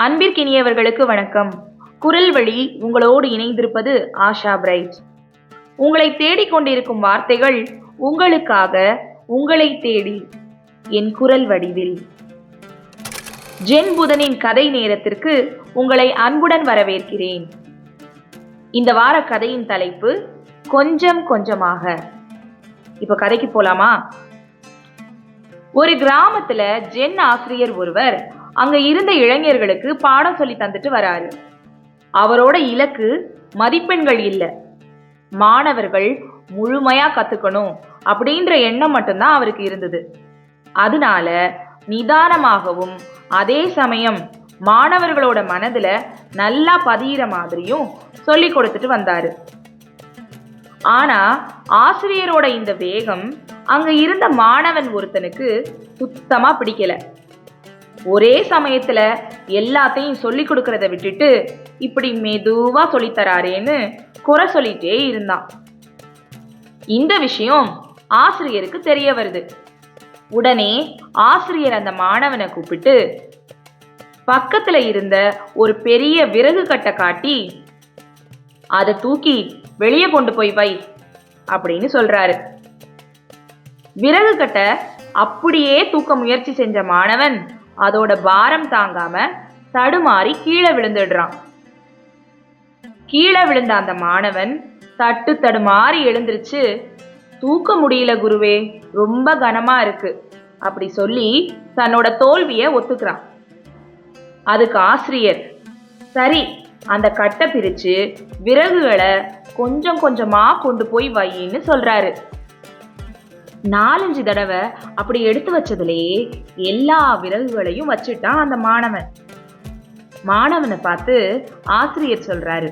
அன்பிற்கினியவர்களுக்கு வணக்கம். குரல் வழி உங்களோடு இணைந்திருப்பது ஆஷா பிரைட். உங்களை தேடிக்கொண்டிருக்கும் வார்த்தைகள் உங்களுக்காக உங்களை தேடி என் குரல் வடிவில். ஜென் புதனின் கதை நேரத்திற்கு உங்களை அன்புடன் வரவேற்கிறேன். இந்த வார கதையின் தலைப்பு கொஞ்சம் கொஞ்சமாக. இப்போ கதைக்கு போலாமா? ஒரு கிராமத்துல ஜென் ஆசிரியர் ஒருவர் அங்க இருந்த இளைஞர்களுக்கு பாடம் சொல்லி தந்துட்டு வராரு. அவரோட இலக்கு மதிப்பெண்கள் இல்ல. மாணவர்கள் முழுமையா கத்துக்கணும் அப்படின்ற எண்ணம் மட்டும்தான் அவருக்கு இருந்தது. அதனால நிதானமாகவும் அதே சமயம் மாணவர்களோட மனதுல நல்லா பதியிற மாதிரியும் சொல்லி கொடுத்துட்டு வந்தாரு. ஆனா ஆசிரியரோட இந்த வேகம் அங்க இருந்த மாணவன் ஒருத்தனுக்கு சுத்தமா பிடிக்கல. ஒரே சமயத்துல எல்லாத்தையும் சொல்லி கொடுக்கறத விட்டுட்டு இப்படி மெதுவா சொல்லித்தராரேன்னு குறை சொல்லிட்டே இருந்தான். இந்த விஷயம் ஆசிரியருக்கு தெரிய வருது. உடனே ஆசிரியர் அந்த மாணவனை கூப்பிட்டு பக்கத்துல இருந்த ஒரு பெரிய விறகு கட்டை காட்டி அதை தூக்கி வெளியே கொண்டு போய் வை அப்படின்னு சொல்றாரு. விறகு கட்டை அப்படியே தூக்க முயற்சி செஞ்ச மாணவன் அதோட பாரம் தாங்காம தடுமாறி கீழே விழுந்துடுறான். கீழே விழுந்த அந்த மாணவன் தட்டு தடுமாறி எழுந்திருச்சு தூக்க முடியல குருவே ரொம்ப கனமா இருக்கு அப்படி சொல்லி தன்னோட தோல்வியை ஒத்துக்கிறான். அதுக்கு ஆசிரியர் சரி அந்த கட்டை பிரிச்சு விறகுகளை கொஞ்சம் கொஞ்சமா கொண்டு போய் வையின்னு சொல்றாரு. நாலஞ்சு தடவை அப்படி எடுத்து வச்சதுலேயே எல்லா விறகுகளையும் வச்சுட்டான் அந்த மாணவன். மாணவனை பார்த்து ஆசிரியர் சொல்றாரு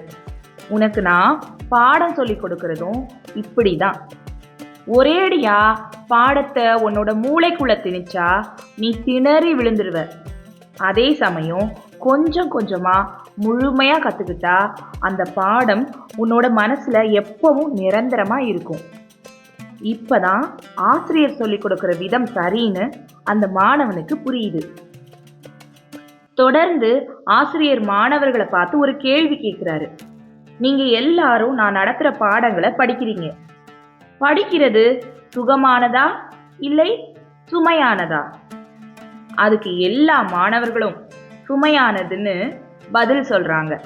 உனக்கு நான் பாடம் சொல்லி கொடுக்கறதும் இப்படிதான். ஒரேடியா பாடத்தை உன்னோட மூளைக்குள்ள திணிச்சா நீ திணறி விழுந்துருவ. அதே சமயம் கொஞ்சம் கொஞ்சமா முழுமையா கத்துக்கிட்டா அந்த பாடம் உன்னோட மனசுல எப்பவும் நிரந்தரமா இருக்கும். இப்பதான் ஆசிரியர் சொல்லி கொடுக்கிற விதம் சரின்னு அந்த மாணவனுக்கு புரியுது. தொடர்ந்து ஆசிரியர் மாணவர்களை பார்த்து ஒரு கேள்வி கேட்கிறாரு. நீங்க எல்லாரும் நான் நடத்துற பாடங்களை படிக்கிறீங்க. படிக்கிறது சுகமானதா இல்லை சுமையானதா? அதுக்கு எல்லா மாணவர்களும் சுமையானதுன்னு பதில் சொல்றாங்க.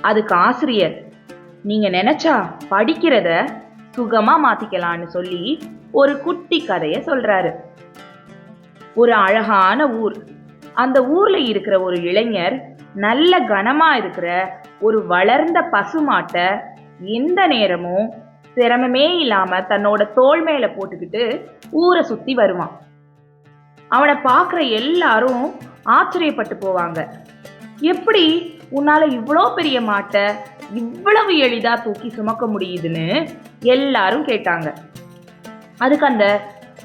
அதுக்கு ஆசிரியர் நீங்க நினைச்சா படிக்கிறத சுகமா மாத்திக்கலாம்னு சொல்லி ஒரு குட்டி கதைய சொல்றாரு. ஒரு அழகான ஊர். அந்த ஊர்ல இருக்கிற ஒரு இளைஞர் நல்ல கனமா இருக்கிற ஒரு வளர்ந்த பசுமாட்டை எந்த நேரமும் சிரமமே இல்லாம தன்னோட தோல் மேல போட்டுக்கிட்டு ஊரை சுத்தி வருவான். அவனை பார்க்குற எல்லாரும் ஆச்சரியப்பட்டு போவாங்க. எப்படி உன்னால இவ்வளோ பெரிய மாட்டை இவ்வளவு எளிதா தூக்கி சுமக்க முடியுதுன்னு எல்லாரும் கேட்டாங்க. அதுக்கு அந்த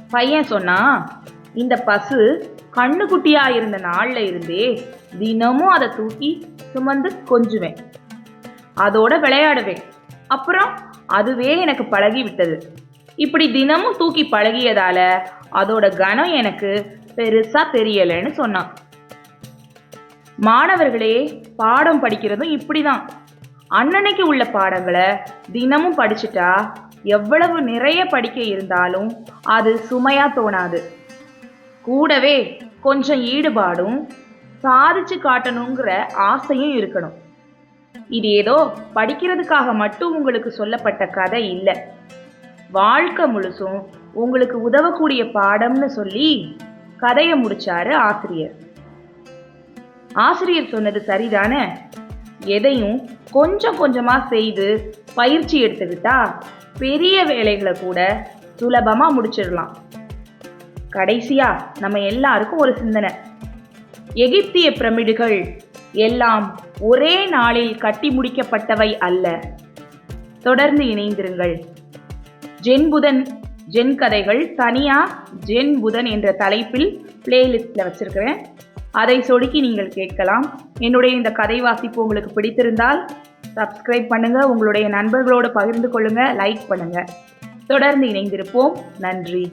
பையன் சொன்னா இந்த பசு கண்ணுக்குட்டியா இருந்த நாள்ல இருந்தே தினமும் அதை தூக்கி சுமந்து கொஞ்சுவேன். அதோட விளையாடுவேன். அப்புறம் அதுவே எனக்கு பழகி விட்டது. இப்படி தினமும் தூக்கி பழகியதால அதோட கனம் எனக்கு பெருசா தெரியலைன்னு சொன்னான். மாணவர்களே பாடம் படிக்கிறதும் இப்படி தான் அன்னன்னைக்கு உள்ள பாடங்களை தினமும் படிச்சுட்டா எவ்வளவு நிறைய படிக்க இருந்தாலும் அது சுமையா தோணாது. கூடவே கொஞ்சம் ஈடுபாடும் சாதிச்சு காட்டணுங்கிற ஆசையும் இருக்கணும். இது ஏதோ படிக்கிறதுக்காக மட்டும் உங்களுக்கு சொல்லப்பட்ட கதை இல்லை. வாழ்க்கை முழுசும் உங்களுக்கு உதவக்கூடிய பாடம்னு சொல்லி கதையை முடிச்சாரு ஆசிரியர். ஆசிரியர் சொன்னது சரிதானே? எதையும் கொஞ்சம் கொஞ்சமா செய்து பயிற்சி எடுத்துக்கிட்டா பெரிய வேலைகளை கூட சுலபமா முடிச்சிடலாம். கடைசியா நம்ம எல்லாருக்கும் ஒரு சிந்தனை. எகிப்திய பிரமிடுகள் எல்லாம் ஒரே நாளில் கட்டி முடிக்கப்பட்டவை அல்ல. தொடர்ந்து இணைந்திருங்கள். ஜென் புதன் ஜென் கதைகள் தனியா ஜென் புதன் என்ற தலைப்பில் பிளேலிஸ்ட்ல வச்சிருக்கிறேன். அதை சொடுக்கி நீங்கள் கேட்கலாம். என்னுடைய இந்த கதை வாசிப்பு உங்களுக்கு பிடித்திருந்தால் சப்ஸ்கிரைப் பண்ணுங்க. உங்களுடைய நண்பர்களோடு பகிர்ந்து கொள்ளுங்க. லைக் பண்ணுங்க. தொடர்ந்து இணைந்திருப்போம். நன்றி.